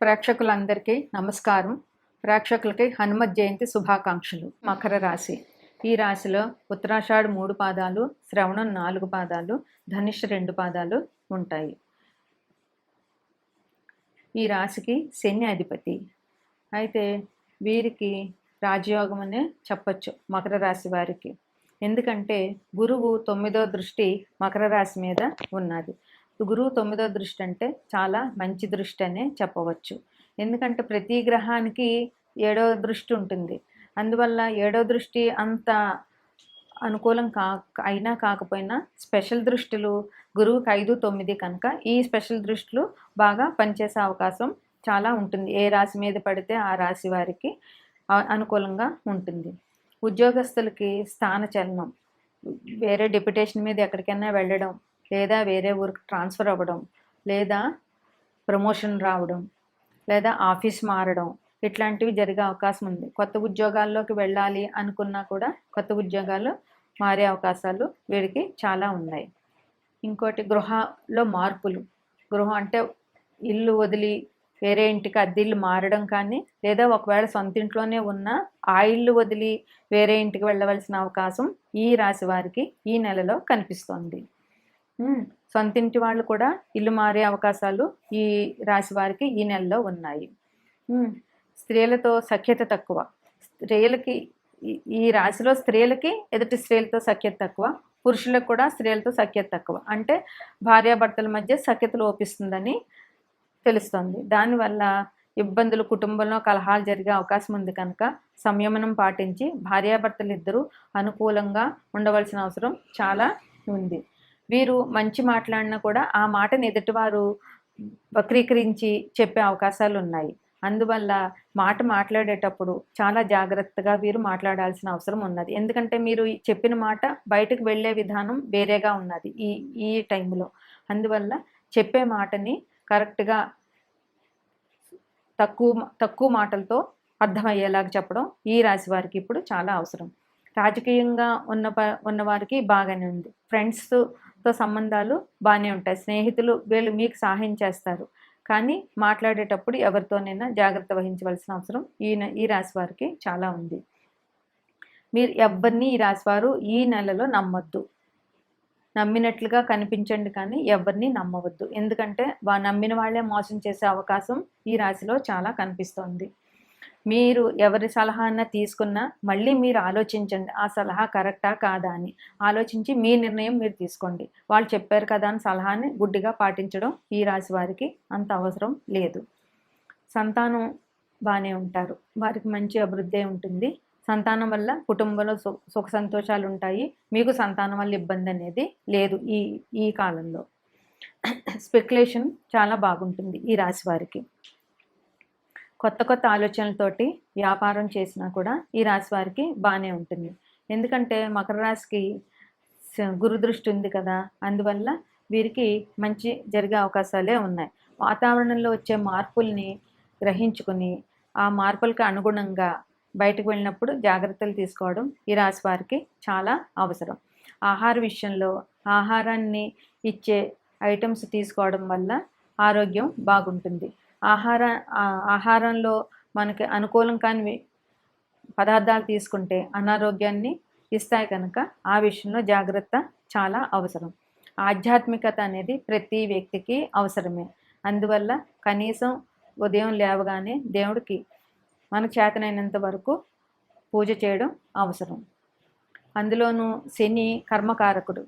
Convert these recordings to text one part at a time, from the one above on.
ప్రేక్షకులందరికీ నమస్కారం. ప్రేక్షకులకి హనుమత్ జయంతి శుభాకాంక్షలు. మకర రాశి. ఈ రాశిలో ఉత్తరాషాఢ మూడు పాదాలు శ్రవణం నాలుగు పాదాలు ధనుష్ రెండు పాదాలు ఉంటాయి. ఈ రాశికి శని అధిపతి. అయితే వీరికి రాజయోగం అనే చెప్పచ్చు మకర రాశి వారికి. ఎందుకంటే గురువు తొమ్మిదో దృష్టి మకర రాశి మీద ఉన్నది. గురువు తొమ్మిదో దృష్టి అంటే చాలా మంచి దృష్టి అనే చెప్పవచ్చు. ఎందుకంటే ప్రతి గ్రహానికి ఏడో దృష్టి ఉంటుంది. అందువల్ల ఏడో దృష్టి అంత అనుకూలం కా అయినా కాకపోయినా స్పెషల్ దృష్టిలు గురువుకి ఐదు తొమ్మిది కనుక ఈ స్పెషల్ దృష్టిలు బాగా పనిచేసే అవకాశం చాలా ఉంటుంది. ఏ రాశి మీద పడితే ఆ రాశి వారికి అనుకూలంగా ఉంటుంది. ఉద్యోగస్తులకి స్థాన చలనం వేరే డెప్యుటేషన్ మీద ఎక్కడికైనా వెళ్ళడం లేదా వేరే ఊరికి ట్రాన్స్ఫర్ అవ్వడం లేదా ప్రమోషన్ రావడం లేదా ఆఫీస్ మారడం ఇట్లాంటివి జరిగే అవకాశం ఉంది. కొత్త ఉద్యోగాల్లోకి వెళ్ళాలి అనుకున్నా కూడా కొత్త ఉద్యోగాలు మారే అవకాశాలు వీరికి చాలా ఉన్నాయి. ఇంకోటి గృహలో మార్పులు. గృహం అంటే ఇల్లు వదిలి వేరే ఇంటికి అద్దె ఇల్లు మారడం కానీ లేదా ఒకవేళ సొంత ఇంట్లోనే ఉన్న ఆ ఇల్లు వదిలి వేరే ఇంటికి వెళ్ళవలసిన అవకాశం ఈ రాశి వారికి ఈ నెలలో కనిపిస్తోంది. సొంత ఇంటి వాళ్ళు కూడా ఇల్లు మారే అవకాశాలు ఈ రాశి వారికి ఈ నెలలో ఉన్నాయి. స్త్రీలతో సఖ్యత తక్కువ. స్త్రీలకి ఈ- ఈ రాశిలో స్త్రీలకి ఎదుటి స్త్రీలతో సఖ్యత తక్కువ. పురుషులకు కూడా స్త్రీలతో సఖ్యత తక్కువ. అంటే భార్యాభర్తల మధ్య సఖ్యత లోపిస్తుందని తెలుస్తుంది. దానివల్ల ఇబ్బందులు కుటుంబంలో కలహాలు జరిగే అవకాశం ఉంది కనుక సంయమనం పాటించి భార్యాభర్తలు ఇద్దరూ అనుకూలంగా ఉండవలసిన అవసరం చాలా ఉంది. వీరు మంచి మాట్లాడినా కూడా ఆ మాటను ఎదుటివారు వక్రీకరించి చెప్పే అవకాశాలు ఉన్నాయి. అందువల్ల మాట మాట్లాడేటప్పుడు చాలా జాగ్రత్తగా వీరు మాట్లాడాల్సిన అవసరం ఉన్నది. ఎందుకంటే మీరు చెప్పిన మాట బయటకు వెళ్ళే విధానం వేరేగా ఉన్నది ఈ ఈ టైంలో. అందువల్ల చెప్పే మాటని కరెక్ట్గా తక్కువ తక్కువ మాటలతో అర్థమయ్యేలాగా చెప్పడం ఈ రాశి వారికి ఇప్పుడు చాలా అవసరం. రాజకీయంగా ఉన్న ఉన్నవారికి బాగానే ఉంది. ఫ్రెండ్స్ తో సంబంధాలు బాగానే ఉంటాయి. స్నేహితులు వీళ్ళు మీకు సహాయం చేస్తారు. కానీ మాట్లాడేటప్పుడు ఎవరితోనైనా జాగ్రత్త వహించవలసిన అవసరం ఈ నె- ఈ రాశి వారికి చాలా ఉంది. మీరు ఎవరిని ఈ రాశి వారు ఈ నెలలో నమ్మొద్దు. నమ్మినట్లుగా కనిపించండి కానీ ఎవరిని నమ్మవద్దు. ఎందుకంటే వా నమ్మిన వాళ్ళే మోసం చేసే అవకాశం ఈ రాశిలో చాలా కనిపిస్తోంది. మీరు ఎవరి సలహా తీసుకున్నా మళ్ళీ మీరు ఆలోచించండి ఆ సలహా కరెక్టా కాదా అని. ఆలోచించి మీ నిర్ణయం మీరు తీసుకోండి. వాళ్ళు చెప్పారు కదా అని సలహాని గుడ్డిగా పాటించడం ఈ రాశి వారికి అంత అవసరం లేదు. సంతానం బాగానే ఉంటారు. వారికి మంచి అభివృద్ధి ఉంటుంది. సంతానం వల్ల కుటుంబంలో సుఖ సంతోషాలు ఉంటాయి. మీకు సంతానం వల్ల ఇబ్బంది అనేది లేదు ఈ ఈ కాలంలో. స్పెక్యులేషన్ చాలా బాగుంటుంది ఈ రాశి వారికి. కొత్త కొత్త ఆలోచనలతోటి వ్యాపారం చేసినా కూడా ఈ రాశి వారికి బాగానే ఉంటుంది. ఎందుకంటే మకర రాశికి గురుదృష్టి ఉంది కదా అందువల్ల వీరికి మంచి జరిగే అవకాశాలే ఉన్నాయి. వాతావరణంలో వచ్చే మార్పుల్ని గ్రహించుకుని ఆ మార్పులకు అనుగుణంగా బయటకు వెళ్ళినప్పుడు జాగ్రత్తలు తీసుకోవడం ఈ రాశి వారికి చాలా అవసరం. ఆహార విషయంలో ఆహారాన్ని ఇచ్చే ఐటమ్స్ తీసుకోవడం వల్ల ఆరోగ్యం బాగుంటుంది. ఆహార ఆహారంలో మనకి అనుకూలం కాని పదార్థాలు తీసుకుంటే అనారోగ్యాన్ని ఇస్తాయి కనుక ఆ విషయంలో జాగ్రత్త చాలా అవసరం. ఆధ్యాత్మికత అనేది ప్రతి వ్యక్తికి అవసరమే. అందువల్ల కనీసం ఉదయం లేవగానే దేవుడికి మన చేతనైనంత వరకు పూజ చేయడం అవసరం. అందులోనూ శని కర్మకారకుడు.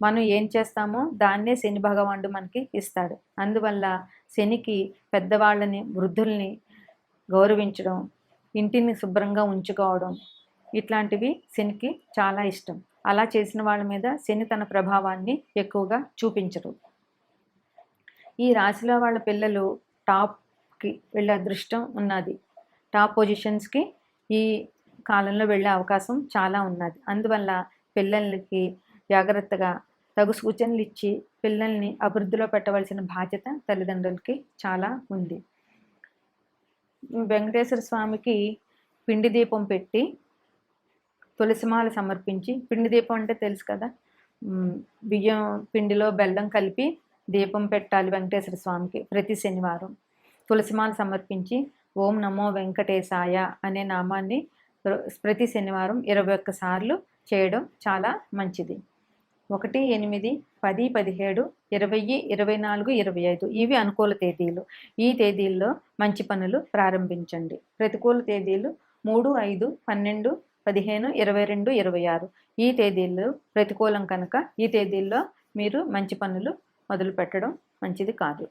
మనం ఏం చేస్తామో దాన్నే శని భగవానుడు మనకి ఇస్తాడు. అందువల్ల శనికి పెద్దవాళ్ళని వృద్ధుల్ని గౌరవించడం ఇంటిని శుభ్రంగా ఉంచుకోవడం ఇట్లాంటివి శనికి చాలా ఇష్టం. అలా చేసిన వాళ్ళ మీద శని తన ప్రభావాన్ని ఎక్కువగా చూపించరు ఈ రాశిలో వాళ్ళ పిల్లలు టాప్కి వెళ్ళే అదృష్టం ఉన్నది. టాప్ పొజిషన్స్కి ఈ కాలంలో వెళ్ళే అవకాశం చాలా ఉన్నది. అందువల్ల పిల్లలకి జాగ్రత్తగా తగు సూచనలు ఇచ్చి పిల్లల్ని అభివృద్ధిలో పెట్టవలసిన బాధ్యత తల్లిదండ్రులకి చాలా ఉంది. వెంకటేశ్వర స్వామికి పిండి దీపం పెట్టి తులసిమాల సమర్పించి పిండి దీపం అంటే తెలుసు కదా? బియ్యం పిండిలో బెల్లం కలిపి దీపం పెట్టాలి వెంకటేశ్వర స్వామికి ప్రతి శనివారం. తులసిమాల సమర్పించి ఓం నమో వెంకటేశాయ అనే నామాన్ని ప్ర- ప్రతి శనివారం ఇరవై ఒక్కసార్లు చేయడం చాలా మంచిది. ఒకటి ఎనిమిది పది పదిహేడు ఇరవై ఇరవై నాలుగు ఇరవై ఐదు. ఇవి అనుకూల తేదీలు. ఈ తేదీల్లో మంచి పనులు ప్రారంభించండి. ప్రతికూల తేదీలు మూడు ఐదు పన్నెండు పదిహేను ఇరవై రెండు ఇరవై ఆరు. ఈ తేదీల్లో ప్రతికూలం కనుక ఈ తేదీల్లో మీరు మంచి పనులు మొదలు పెట్టడం మంచిది కాదు.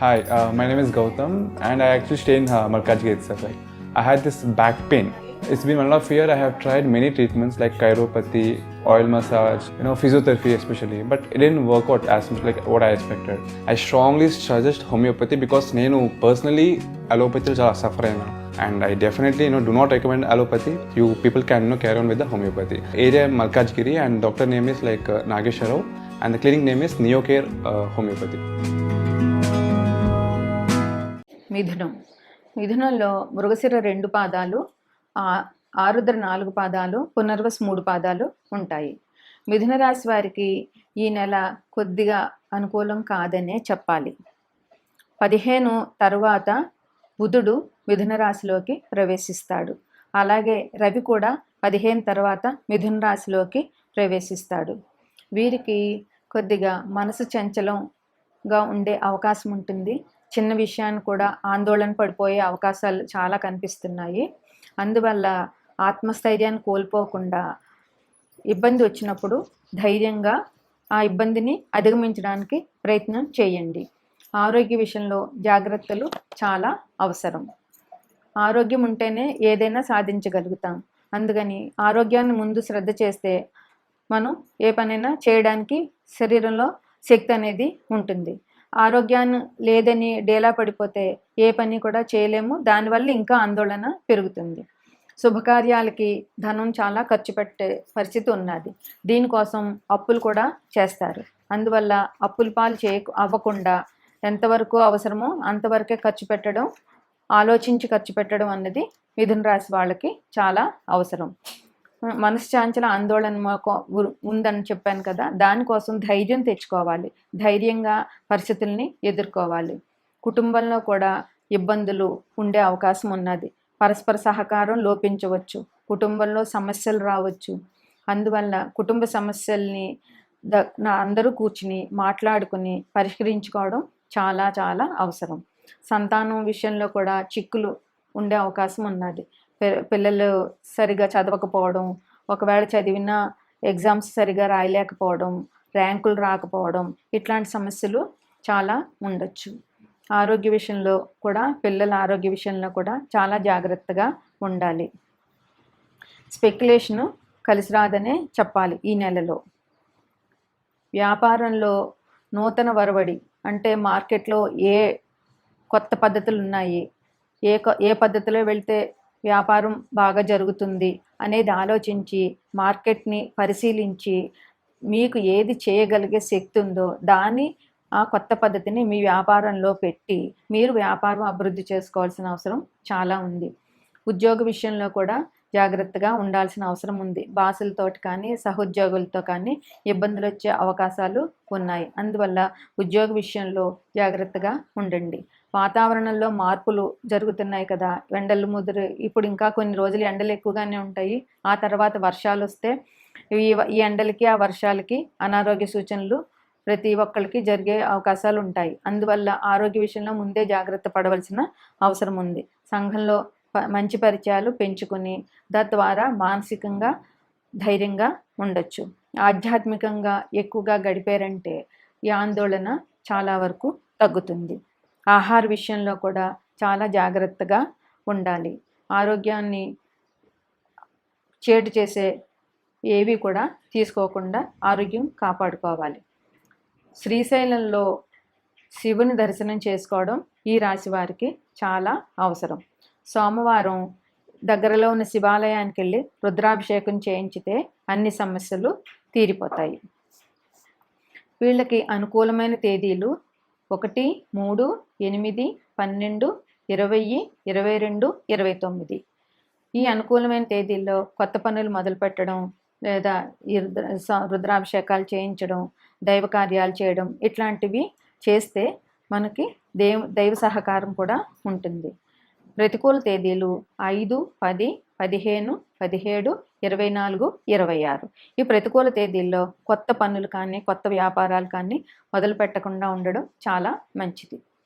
Hi my name is Gautam and I actually stay in Malkaj gate Malkajgiri I had this back pain. It's been one of fear. I have tried many treatments like chiropathy, oil massage, you know, physiotherapy especially, but it didn't work out as much like what I expected. I strongly suggest homeopathy because నేను personally allopathy చాలా suffer అయినా and I definitely you know do not recommend allopathy. You people can you know carry on with the homeopathy. Area Malkajgiri and doctor name is like uh, Nagesha Rao and the clinic name is Neocare uh, Homeopathy. మిథునం మిథునంలో మృగశిర రెండు పాదాలు ఆరుద్ర నాలుగు పాదాలు పునర్వస్ మూడు పాదాలు ఉంటాయి. మిథున రాశి వారికి ఈ నెల కొద్దిగా అనుకూలం కాదనే చెప్పాలి. పదిహేను తర్వాత బుధుడు మిథున రాశిలోకి ప్రవేశిస్తాడు. అలాగే రవి కూడా పదిహేను తర్వాత మిథున రాశిలోకి ప్రవేశిస్తాడు. వీరికి కొద్దిగా మనసు చంచలంగా ఉండే అవకాశం ఉంటుంది. చిన్న విషయాన్ని కూడా ఆందోళన పడిపోయే అవకాశాలు చాలా కనిపిస్తున్నాయి. అందువల్ల ఆత్మస్థైర్యాన్ని కోల్పోకుండా ఇబ్బంది వచ్చినప్పుడు ధైర్యంగా ఆ ఇబ్బందిని అధిగమించడానికి ప్రయత్నం చేయండి. ఆరోగ్య విషయంలో జాగ్రత్తలు చాలా అవసరం. ఆరోగ్యం ఉంటేనే ఏదైనా సాధించగలుగుతాం. అందుకని ఆరోగ్యాన్ని ముందు శ్రద్ధ చేస్తే మనం ఏ పనైనా చేయడానికి శరీరంలో శక్తి అనేది ఉంటుంది. ఆరోగ్యాన్ని లేదని డేలా పడిపోతే ఏ పని కూడా చేయలేము. దానివల్ల ఇంకా ఆందోళన పెరుగుతుంది. శుభకార్యాలకి ధనం చాలా ఖర్చు పెట్టే పరిస్థితి ఉన్నది. దీనికోసం అప్పులు కూడా చేస్తారు. అందువల్ల అప్పుల పాలు చేయ అవ్వకుండా ఎంతవరకు అవసరమో అంతవరకే ఖర్చు పెట్టడం ఆలోచించి ఖర్చు పెట్టడం అన్నది మిథున రాశి వాళ్ళకి చాలా అవసరం. మనశ్శాంచల ఆందోళన ఉందని చెప్పాను కదా దానికోసం ధైర్యం తెచ్చుకోవాలి. ధైర్యంగా పరిస్థితుల్ని ఎదుర్కోవాలి. కుటుంబంలో కూడా ఇబ్బందులు ఉండే అవకాశం ఉన్నది. పరస్పర సహకారం లోపించవచ్చు. కుటుంబంలో సమస్యలు రావచ్చు. అందువల్ల కుటుంబ సమస్యల్ని ద నా అందరూ కూర్చుని మాట్లాడుకుని పరిష్కరించుకోవడం చాలా చాలా అవసరం. సంతానం విషయంలో కూడా చిక్కులు ఉండే అవకాశం ఉన్నది. పిల్లలు సరిగా చదవకపోవడం ఒకవేళ చదివినా ఎగ్జామ్స్ సరిగా రాయలేకపోవడం ర్యాంకులు రాకపోవడం ఇట్లాంటి సమస్యలు చాలా ఉండొచ్చు. ఆరోగ్య విషయంలో కూడా పిల్లల ఆరోగ్య విషయంలో కూడా చాలా జాగ్రత్తగా ఉండాలి. స్పెక్యులేషను కలిసి రాదనే చెప్పాలి ఈ నెలలో. వ్యాపారంలో నూతన వరవడి అంటే మార్కెట్లో ఏ కొత్త పద్ధతులు ఉన్నాయి ఏ ఏ పద్ధతిలో వెళ్తే వ్యాపారం బాగా జరుగుతుంది అనేది ఆలోచించి మార్కెట్ని పరిశీలించి మీకు ఏది చేయగలిగే శక్తి ఉందో దాన్ని ఆ కొత్త పద్ధతిని మీ వ్యాపారంలో పెట్టి మీరు వ్యాపారం అభివృద్ధి చేసుకోవాల్సిన అవసరం చాలా ఉంది. ఉద్యోగ విషయంలో కూడా జాగ్రత్తగా ఉండాల్సిన అవసరం ఉంది. బాసులతో కానీ సహోద్యోగులతో కానీ ఇబ్బందులు వచ్చే అవకాశాలు ఉన్నాయి. అందువల్ల ఉద్యోగ విషయంలో జాగ్రత్తగా ఉండండి. వాతావరణంలో మార్పులు జరుగుతున్నాయి కదా. ఎండలు ముదురు ఇప్పుడు ఇంకా కొన్ని రోజులు ఎండలు ఎక్కువగానే ఉంటాయి. ఆ తర్వాత వర్షాలు వస్తే ఈ ఈ ఎండలకి ఆ వర్షాలకి అనారోగ్య సూచనలు ప్రతి ఒక్కరికి జరిగే అవకాశాలు ఉంటాయి. అందువల్ల ఆరోగ్య విషయంలో ముందే జాగ్రత్త పడవలసిన అవసరం ఉంది. సంఘంలో మంచి పరిచయాలు పెంచుకుని తద్వారా మానసికంగా ధైర్యంగా ఉండొచ్చు. ఆధ్యాత్మికంగా ఎక్కువగా గడిపారంటే ఈ ఆందోళన చాలా వరకు తగ్గుతుంది. ఆహార విషయంలో కూడా చాలా జాగ్రత్తగా ఉండాలి. ఆరోగ్యాన్ని చేటు చేసే ఏవి కూడా తీసుకోకుండా ఆరోగ్యం కాపాడుకోవాలి. శ్రీశైలంలో శివుని దర్శనం చేసుకోవడం ఈ రాశి వారికి చాలా అవసరం. సోమవారం దగ్గరలో ఉన్న శివాలయానికి వెళ్ళి రుద్రాభిషేకం చేయించితే అన్ని సమస్యలు తీరిపోతాయి. వీళ్ళకి అనుకూలమైన తేదీలు ఒకటి మూడు ఎనిమిది పన్నెండు ఇరవై ఇరవై రెండు ఇరవై తొమ్మిది. ఈ అనుకూలమైన తేదీల్లో కొత్త పనులు మొదలు పెట్టడం లేదా రుద్రాభిషేకాలు చేయించడం దైవ కార్యాలు చేయడం ఇట్లాంటివి చేస్తే మనకి దేవ దైవ సహకారం కూడా ఉంటుంది. ప్రతికూల తేదీలు ఐదు పది పదిహేను పదిహేడు ఇరవై నాలుగు ఇరవై ఆరు. ఈ ప్రతికూల తేదీల్లో కొత్త పనులు కానీ కొత్త వ్యాపారాలు కానీ మొదలు పెట్టకుండా ఉండడం చాలా మంచిది.